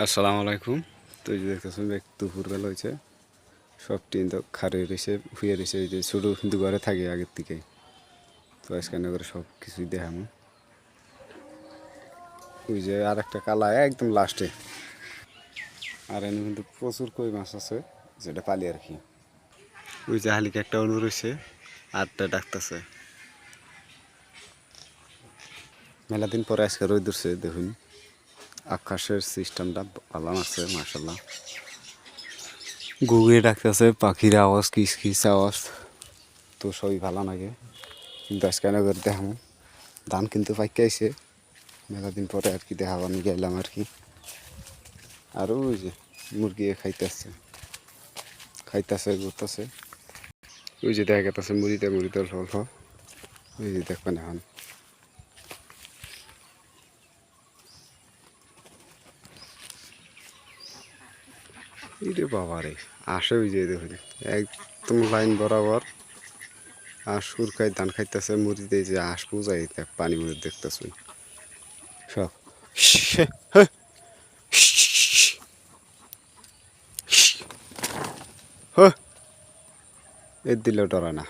আসসালামু আলাইকুম। তো এই যে দেখতেছেন দুপুরবেলা হয়েছে। সব টিন তো খারে হুয়ে রয়েছে। এই যে ছোটো কিন্তু ঘরে থাকে আগের থেকে তো আজকে করে সব কিছুই দেখাম ওই যে আর একটা কালা একদম লাস্টে। আর এনে কিন্তু প্রচুর কই মাছ আছে, যেটা পালি আর কি। ওই যে হালিকা একটা অনু রয়েছে, আটটা ডাকতেছে। মেলা দিন পরে আজকে রোদ দেখুন। আকাশের সিস্টেমটা ভালো আছে মার্শাল্লাহ গুগিয়ে ডাকতেছে পাখির আওয়াজ কিস কিস আওয়াজ। তো সবই ভালো লাগে। কিন্তু আজকে করে দেখাম ধান কিন্তু পাইকাইছে মেলা দিন পরে আর কি দেখাবো আমি গেলাম আর কি। আর ওই যে মুরগি খাইতেছে। খাইতেছে ঘুরতেছে। ওই যে দেখা গেতেছে মুড়িতে মুড়িতে অল্প ওই যে দেখবেন এখন। ইরে বাবা রে আসে ওই যে দেখুন একদম লাইন বরাবর সুর খাই ধান খাইতেছে, মুড়িতে যে আস বুঝাই পানি মুড়ি দেখতেছুন সব এর দিলেও ডরা না।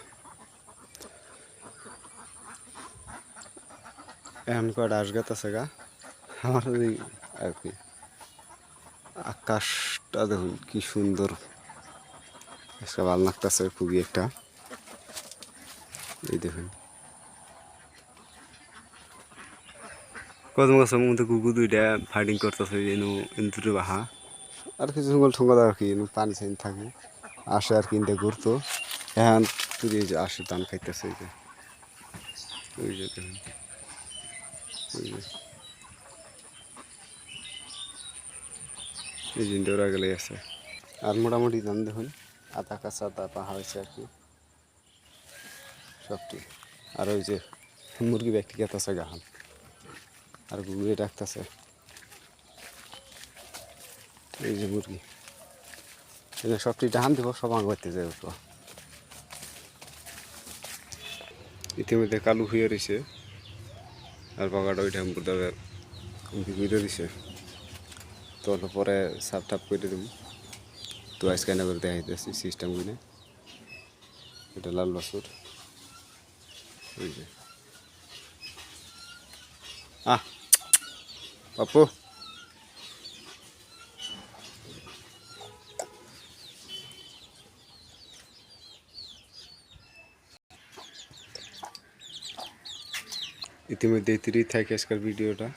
এখন কয়টা আস আছে গা? আমার আর কি। আকাশটা দেখুন, কি সুন্দর। আজকে ভালো লাগতেছে খুবই একটা। এই দেখুন। কদম গাছের মধ্যে কুকু দুইটা ফাইটিং করতেছে যেন ইন্দুরে বাহা। আর কিছু জঙ্গল ঠঙ্গল আর কি, এনু পানি চাইন থাকে। আসে আর কিনতে ঘুরতো। এখন তুই যে আসে, ধান খাইতেছে এই যে। ওই যে দেখুন। ওই যে। এই যে দৌড়া গেলে আছে। আর মোটামুটি ধান দেখুন, আধা কাঁচা পাহা হয়েছে আর কি। সবটি। আর ওই যে মুরগি ব্যক্তি গেতেছে গাহান আর গুগুড়ে ডাকতেছে। এই যে মুরগি। সবটি ডাহান দিব, সব বাড়তে যায় উঠবো ইতিমধ্যে কালু হয়ে রয়েছে আর বাগাটা ওইটা মুদাবে ঘুরে দিছে। তো অল্প পরে সাফ টাপ করে দেবো তো আজকে না করে দেখাইতেছি সিস্টেম কিনে এটা লাল বাসুর ওই যে আহ পাপু ইতিমধ্যে তিরি থাকে আজকের ভিডিওটা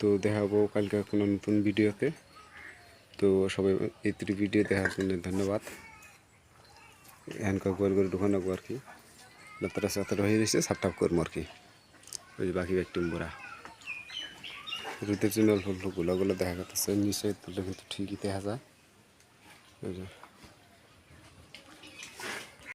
তো দেখাবো কালকে কোনো নতুন ভিডিওতে। তো সবাই এই তিরি ভিডিও দেখার জন্য ধন্যবাদ। এখানকার করে করে ঢুকানো আর কি। রাত্রে সাতটা হয়ে গেছে, সাতটা করব আর কি। ওই যে বাকি একটি বোরা রুদের জন্য অল্প অল্প গোলা গোলা দেখা যাচ্ছে, নিচে তুলে কিন্তু ঠিকই দেখা যায়।